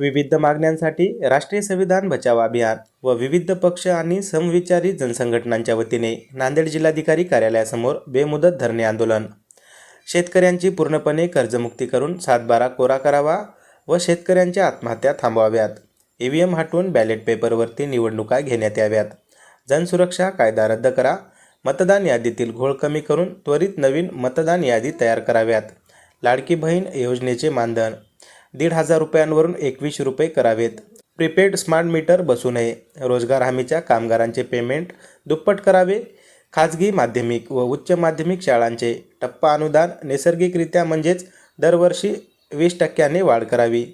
विविध मागण्यांसाठी राष्ट्रीय संविधान बचाव अभियान व विविध पक्ष आणि समविचारी जनसंघटनांच्या वतीने नांदेड जिल्हाधिकारी कार्यालयासमोर बेमुदत धरणे आंदोलन. शेतकऱ्यांची पूर्णपणे कर्जमुक्ती करून सातबारा कोरा करावा व शेतकऱ्यांच्या आत्महत्या थांबवाव्यात. ई व्ही एम हटवून बॅलेट पेपरवरती निवडणुका घेण्यात याव्यात. जनसुरक्षा कायदा रद्द करा. मतदान यादीतील घोळ कमी करून त्वरित नवीन मतदान यादी तयार कराव्यात. लाडकी बहीण योजनेचे मानधन दीड हजार रुपयांवरून एकवीस रुपये करावेत. प्रीपेड स्मार्ट मीटर बसू नये. रोजगार हमीच्या कामगारांचे पेमेंट दुप्पट करावे. खाजगी माध्यमिक व उच्च माध्यमिक शाळांचे टप्पा अनुदान नैसर्गिकरित्या म्हणजेच दरवर्षी वीस टक्क्याने वाढ करावी.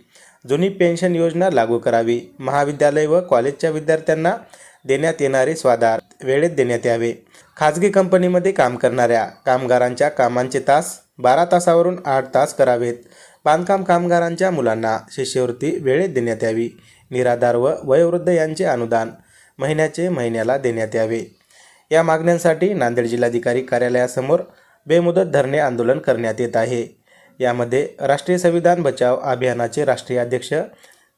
जुनी पेन्शन योजना लागू करावी. महाविद्यालय व कॉलेजच्या विद्यार्थ्यांना देण्यात येणारे स्वाधार वेळेत देण्यात यावे. खाजगी कंपनीमध्ये काम करणाऱ्या कामगारांच्या कामांचे तास बारा तासावरून आठ तास करावेत. बांधकाम कामगारांच्या मुलांना शिष्यवृत्ती वेळेत देण्यात यावी. निराधार व वयोवृद्ध यांचे अनुदान महिन्याचे महिन्याला देण्यात यावे. या मागण्यांसाठी नांदेड जिल्हाधिकारी कार्यालयासमोर बेमुदत धरणे आंदोलन करण्यात येत आहे. यामध्ये राष्ट्रीय संविधान बचाव अभियानाचे राष्ट्रीय अध्यक्ष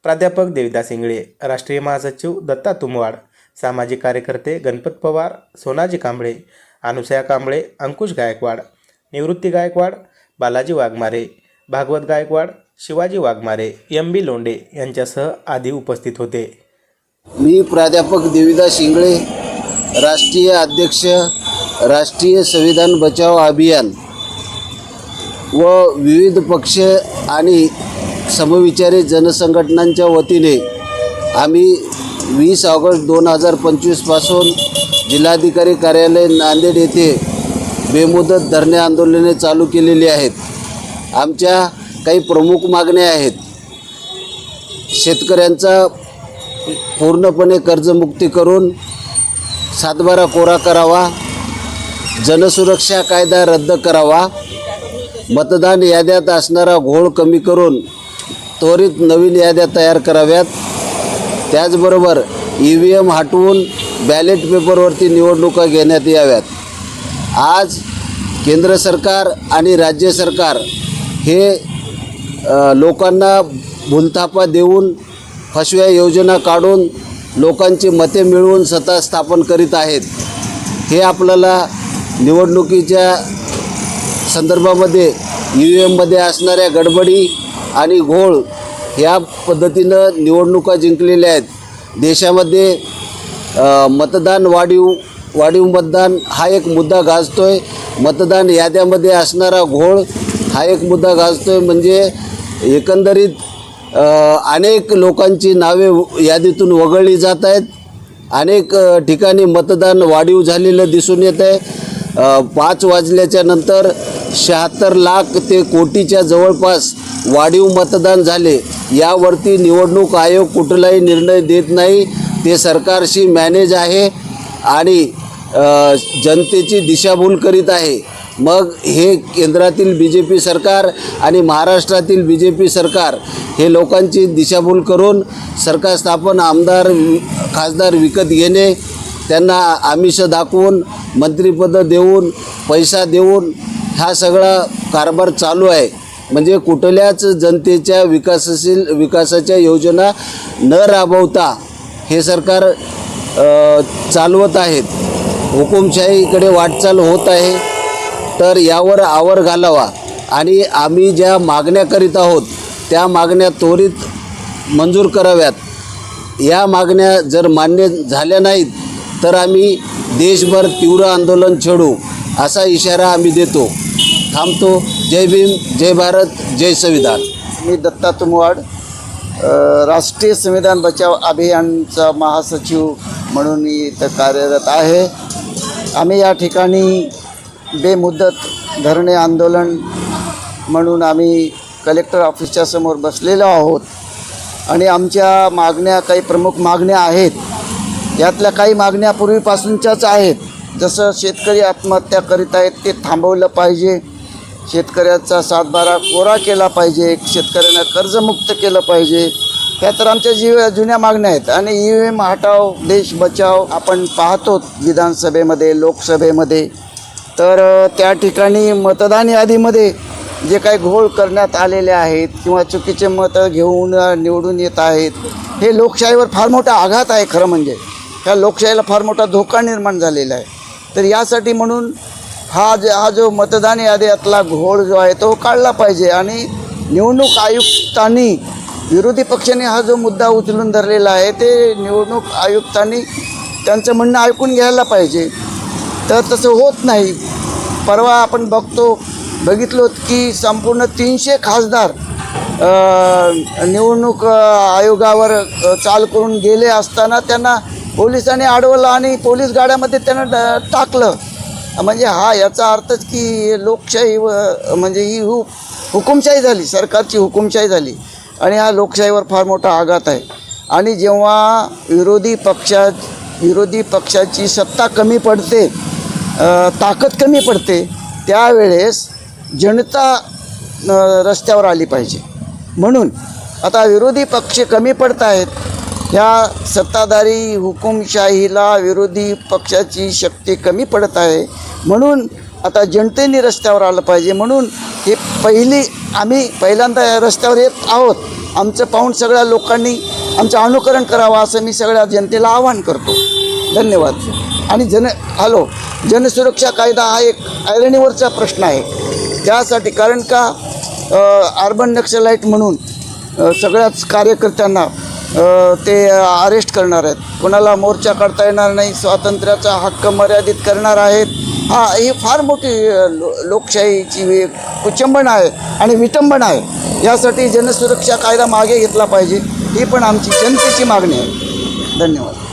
प्राध्यापक देविदास इंगळे राष्ट्रीय महासचिव दत्ता तुमवाड सामाजिक कार्यकर्ते गणपत पवार सोनाजी कांबळे अनुसया कांबळे अंकुश गायकवाड निवृत्ती गायकवाड बालाजी वाघमारे भागवत गायकवाड शिवाजी वाघमारे एम बी लोंडे यांच्यासह आदी उपस्थित होते. मी प्राध्यापक देविदास शिंगळे राष्ट्रीय अध्यक्ष राष्ट्रीय संविधान बचाव अभियान व विविध पक्ष आणि समविचारी जनसंघटनांच्या वतीने आम्ही वीस ऑगस्ट दोन हजार पंचवीसपासून जिल्हाधिकारी कार्यालय नांदेड येथे बेमुदत धरणे आंदोलने चालू केलेली आहेत. आमच्या काही प्रमुख मागण्या आहेत. शेतकऱ्यांचा पूर्णपणे कर्जमुक्ती करून सातबारा कोरा करावा जनसुरक्षा कायदा रद्द करावा मतदान याद्यात असणारा घोळ कमी करून त्वरित नवीन याद्या तयार कराव्यात. त्याचबरोबर ई व्ही एम हटवून बॅलेट पेपरवरती निवडणुका घेण्यात याव्यात. आज केंद्र सरकार आणि राज्य सरकार हे लोकांना भूलथापा देऊन फसव्या योजना काढून लोकांची मते मिळवून सत्ता स्थापन करीत आहेत. हे आपल्याला निवडणुकीच्या संदर्भामध्ये यू एममध्ये असणाऱ्या गडबडी आणि घोळ ह्या पद्धतीनं निवडणुका जिंकलेल्या आहेत. देशामध्ये मतदान वाढीव वाढीव मतदान हा एक मुद्दा गाजतो आहे मतदान याद्यामध्ये असणारा घोळ हा एक मुद्दा गाजतो आहे म्हणजे एकंदरीत अनेक लोकांची नावे यादीतून वगळली जात आहेत. अनेक ठिकाणी मतदान वाढीव झालेलं दिसून येत आहे. पाच वाजल्याच्या नंतर शहात्तर लाख ते कोटीच्या जवळपास वाढीव मतदान झाले. यावरती निवडणूक आयोग कुठलाही निर्णय देत नाही. ते सरकारशी मॅनेज आहे आणि जनतेची दिशाभूल करीत आहे. मग हे केंद्रातील बी जे पी सरकार आणि महाराष्ट्रातील बी जे पी सरकार हे लोकांची दिशाभूल करून सरकार स्थापन आमदार खासदार विकत घेणे त्यांना आमिष दाखवून मंत्रिपदं देऊन पैसा देऊन हा सगळा कारभार चालू आहे. म्हणजे कुठल्याच जनतेच्या विकासशील विकासाच्या योजना न राबवता हे सरकार चालवत आहेत. हुकुमशाहीकडे वाटचाल होत आहे. तर यावर आवर घालावा. आणि आम्ही ज्या मागण्या करीत आहोत त्या मागण्या त्वरित मंजूर कराव्यात. या मागण्या जर मान्य झाल्या नाहीत तर आम्ही देशभर तीव्र आंदोलन छेडू असा इशारा आम्ही देतो. थांबतो. जय भीम जय भारत जय संविधान. मी दत्ता तुमवाड राष्ट्रीय संविधान बचाव अभियानचा महासचिव म्हणून मी इथं कार्यरत आहे. आम्ही या ठिकाणी बेमुदत धरणे आंदोलन म्हणून आम्ही कलेक्टर ऑफिसच्या समोर बसलेलो आहोत. आणि आमच्या मागण्या काही प्रमुख मागण्या आहेत. यातल्या काही मागण्या पूर्वीपासूनच्याच आहेत. जसं शेतकरी आत्महत्या करीत आहेत ते थांबवलं पाहिजे. शेतकऱ्याचा सातबारा कोरा केला पाहिजे. शेतकऱ्यांना कर्जमुक्त केलं पाहिजे. ह्या तर आमच्या जीव जुन्या मागण्या आहेत. आणि ई व्ही एम हटाव देश बचाव आपण पाहतो विधानसभेमध्ये लोकसभेमध्ये. तर त्या ठिकाणी मतदान यादीमध्ये जे काही घोळ करण्यात आलेले आहेत किंवा चुकीचे मतं घेऊन निवडून येत आहेत हे लोकशाहीवर फार मोठा आघात आहे खरं म्हणजे. ह्या लोकशाहीला फार मोठा धोका निर्माण झालेला आहे. तर यासाठी म्हणून हा जे हा जो मतदान यादीतला घोळ जो आहे तो काढला पाहिजे आणि निवडणूक आयुक्तांनी विरोधी पक्षाने हा जो मुद्दा उचलून धरलेला आहे ते निवडणूक आयुक्तांनी त्यांचं म्हणणं ऐकून घ्यायला पाहिजे. तर तसं होत नाही. परवा आपण बघतो बघितलो की संपूर्ण तीनशे खासदार निवडणूक आयोगावर चाल करून गेले असताना त्यांना पोलिसांनी अडवलं आणि पोलीस गाड्यामध्ये त्यांना टाकलं. म्हणजे हा याचा अर्थच की लोकशाही व- म्हणजे ही हु हुकुमशाही झाली सरकारची हुकुमशाही झाली. आणि हा लोकशाहीवर फार मोठा आघात आहे. आणि जेव्हा विरोधी पक्षात विरोधी पक्षाची सत्ता कमी पडते ताकद कमी पडते त्यावेळेस जनता रस्त्यावर आली पाहिजे. म्हणून आता विरोधी पक्ष कमी पडत आहेत ह्या सत्ताधारी हुकुमशाहीला विरोधी पक्षाची शक्ती कमी पडत आहे. म्हणून आता जनतेने रस्त्यावर आलं पाहिजे. म्हणून हे पहिली आम्ही पहिल्यांदा रस्त्यावर येत आहोत. आमचं पाहून सगळ्या लोकांनी आमचं अनुकरण करावं असं मी सगळ्या जनतेला आवाहन करतो. धन्यवाद. आणि जन हॅलो. जनसुरक्षा कायदा हा एक ऐरणीवरचा प्रश्न आहे. त्यासाठी कारण का अर्बन नक्षलाईट म्हणून सगळ्याच कार्यकर्त्यांना ते अरेस्ट करणार आहेत. कोणाला मोर्चा काढता येणार नाही स्वातंत्र्याचा हक्क मर्यादित करणार आहेत. हा ही फार मोठी लो लोकशाहीची एक कुचंबना आहे आणि विटंबना आहे. यासाठी जनसुरक्षा कायदा मागे घेतला पाहिजे. ही पण आमची जनतेची मागणी आहे. धन्यवाद.